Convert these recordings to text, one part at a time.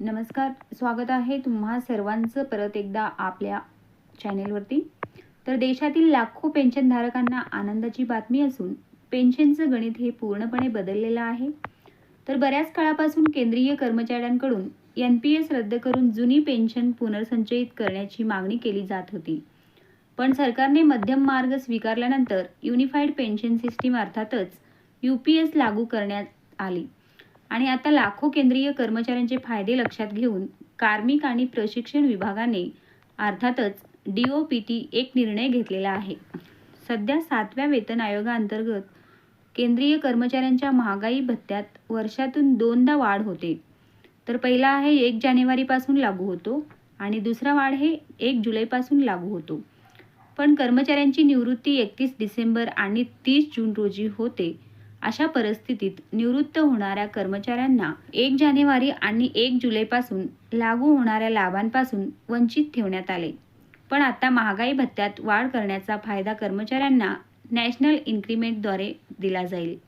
नमस्कार स्वागत आहे तुम्हा सर्वांचं परत एकदा आपल्या चॅनेलवरती. तर देशातील लाखो पेन्शनधारकांना आनंदाची बातमी असून पेन्शनचं गणित हे पूर्णपणे बदललेलं आहे. तर बऱ्याच काळापासून केंद्रीय कर्मचाऱ्यांकडून एन पी एस रद्द करून जुनी पेन्शन पुनर्संचयित करण्याची मागणी केली जात होती. पण सरकारने मध्यम मार्ग स्वीकारल्यानंतर युनिफाईड पेन्शन सिस्टीम अर्थातच यू पी एस लागू करण्यात आली. आणि आता लाखो केंद्रीय कर्मचाऱ्यांचे फायदे लक्षात घेऊन कार्मिक आणि प्रशिक्षण विभागाने अर्थातच डी ओ पी टी एक निर्णय घेतलेला आहे. सध्या सातव्या वेतन आयोगाअंतर्गत केंद्रीय कर्मचाऱ्यांच्या महागाई भत्त्यात वर्षातून दोनदा वाढ होते. तर पहिला आहे एक जानेवारीपासून लागू होतो आणि दुसरा वाढ हे एक जुलैपासून लागू होतो. पण कर्मचाऱ्यांची निवृत्ती एकतीस डिसेंबर आणि तीस जून रोजी होते. अशा परिस्थितीत निवृत्त होणाऱ्या कर्मचाऱ्यांना एक जानेवारी आणि एक जुलैपासून लागू होणाऱ्या लाभांपासून वंचित ठेवण्यात आले. पण आता महागाई भत्त्यात वाढ करण्याचा फायदा कर्मचाऱ्यांना नॅशनल इन्क्रीमेंटद्वारे दिला जाईल.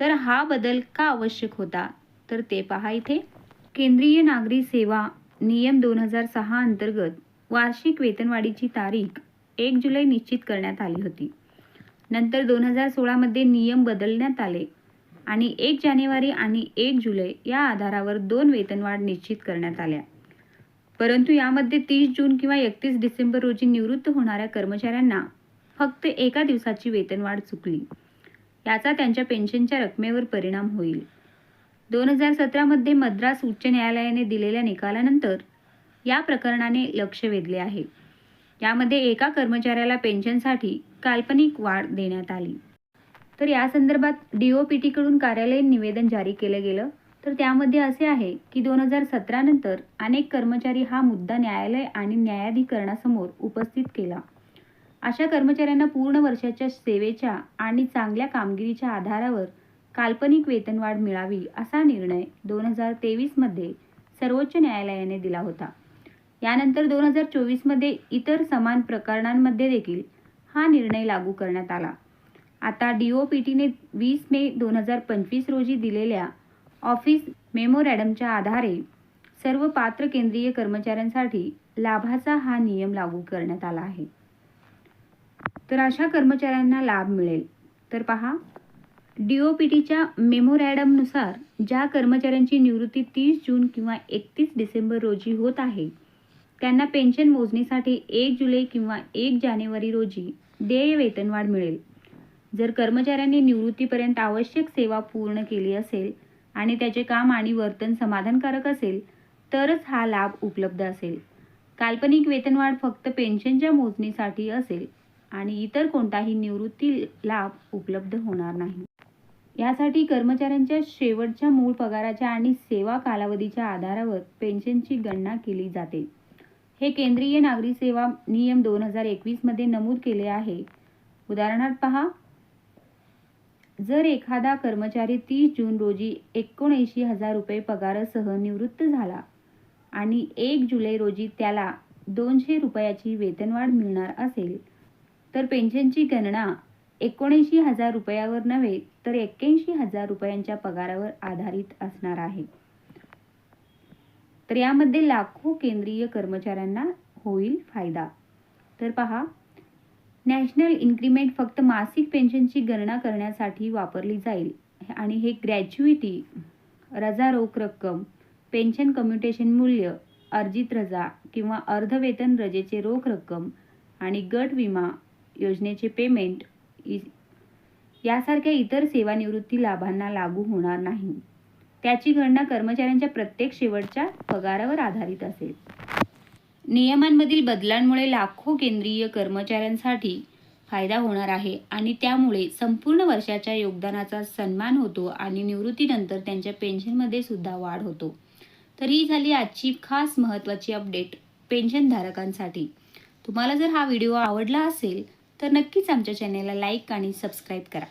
तर हा बदल का आवश्यक होता? तर ते पहा इथे. केंद्रीय नागरी सेवा नियम दोन हजार सहा अंतर्गत वार्षिक वेतनवाढीची तारीख एक जुलै निश्चित करण्यात आली होती. नंतर दोन हजार सोळामध्ये नियम बदलण्यात आले आणि एक जानेवारी आणि एक जुलै या आधारावर दोन वेतनवाढ निश्चित करण्यात आल्या. परंतु यामध्ये तीस जून किंवा एकतीस डिसेंबर रोजी निवृत्त होणाऱ्या कर्मचाऱ्यांना फक्त एका दिवसाची वेतनवाढ चुकली. याचा त्यांच्या पेन्शनच्या रकमेवर परिणाम होईल. दोन हजार सतरामध्ये मद्रास उच्च न्यायालयाने दिलेल्या निकालानंतर या प्रकरणाने लक्ष वेधले आहे. यामध्ये एका कर्मचाऱ्याला पेन्शनसाठी काल्पनिक वाढ देण्यात आली. तर या संदर्भात डी ओ पी टीकडून कार्यालयीन निवेदन जारी केलं गेलं. तर त्यामध्ये असे आहे की दोन हजार सतरा नंतर अनेक कर्मचारी हा मुद्दा न्यायालय आणि न्यायाधिकरणासमोर उपस्थित केला. अशा कर्मचाऱ्यांना पूर्ण वर्षाच्या सेवेच्या आणि चांगल्या कामगिरीच्या आधारावर काल्पनिक वेतनवाढ मिळावी असा निर्णय दोन हजार तेवीसमध्ये सर्वोच्च न्यायालयाने दिला होता. यानंतर दोन हजार चोवीसमध्ये इतर समान प्रकरणांमध्ये देखील हा निर्णय लागू करण्यात आला. आता डी ओ पी टीने वीस मे दोन हजार पंचवीस रोजी दिलेल्या ऑफिस मेमोरॅडमच्या आधारे सर्व पात्र केंद्रीय कर्मचाऱ्यांसाठी लाभाचा हा नियम लागू करण्यात आला आहे. तर अशा कर्मचाऱ्यांना लाभ मिळेल. तर पहा डी ओ पी टीच्या मेमोरॅडमनुसार ज्या कर्मचाऱ्यांची निवृत्ती तीस जून किंवा एकतीस डिसेंबर रोजी होत आहे त्यांना पेन्शन मोजणीसाठी एक जुलै किंवा एक जानेवारी रोजी देय वेतनवाढ मिळेल. जर कर्मचाऱ्यांनी निवृत्तीपर्यंत आवश्यक सेवा पूर्ण केली असेल आणि त्याचे काम आणि वर्तन समाधानकारक असेल तरच हा लाभ उपलब्ध असेल. काल्पनिक वेतनवाढ फक्त पेन्शनच्या मोजणीसाठी असेल आणि इतर कोणताही निवृत्ती लाभ उपलब्ध होणार नाही. यासाठी कर्मचाऱ्यांच्या शेवटच्या मूळ पगाराच्या आणि सेवा कालावधीच्या आधारावर पेन्शनची गणना केली जाते. हे केंद्रीय नागरी सेवा नियम दोन हजार एकवीसमध्ये नमूद केले आहे. उदाहरणार्थ पहा. जर एखादा कर्मचारी तीस जून रोजी एकोणऐंशी हजार रुपये पगारासह निवृत्त झाला आणि एक जुलै रोजी त्याला दोनशे रुपयाची वेतनवाढ मिळणार असेल तर पेन्शनची गणना एकोणऐंशी हजार रुपयावर नव्हे तर एक्क्याऐंशी हजार रुपयांच्या पगारावर आधारित असणार आहे. तर यामध्ये लाखो केंद्रीय कर्मचाऱ्यांना होईल फायदा. तर पहा नॅशनल इन्क्रीमेंट फक्त मासिक पेन्शनची गणना करण्यासाठी वापरली जाईल आणि हे ग्रॅच्युइटी रजा रोख रक्कम पेन्शन कम्युटेशन मूल्य अर्जित रजा किंवा अर्धवेतन रजेचे रोख रक्कम आणि गट विमा योजनेचे पेमेंट इ यासारख्या इतर सेवानिवृत्ती लाभांना लागू होणार नाही. त्याची गणना कर्मचाऱ्यांच्या प्रत्येक शेवटच्या पगारावर आधारित असेल. नियमांमधील बदलांमुळे लाखो केंद्रीय कर्मचाऱ्यांसाठी फायदा होणार आहे आणि त्यामुळे संपूर्ण वर्षाच्या योगदानाचा सन्मान होतो आणि निवृत्तीनंतर त्यांच्या पेन्शनमध्ये सुद्धा वाढ होतो. तर ही झाली आजची खास महत्त्वाची अपडेट पेन्शनधारकांसाठी. तुम्हाला जर हा व्हिडिओ आवडला असेल तर नक्कीच आमच्या चॅनेलला लाईक आणि सबस्क्राईब करा.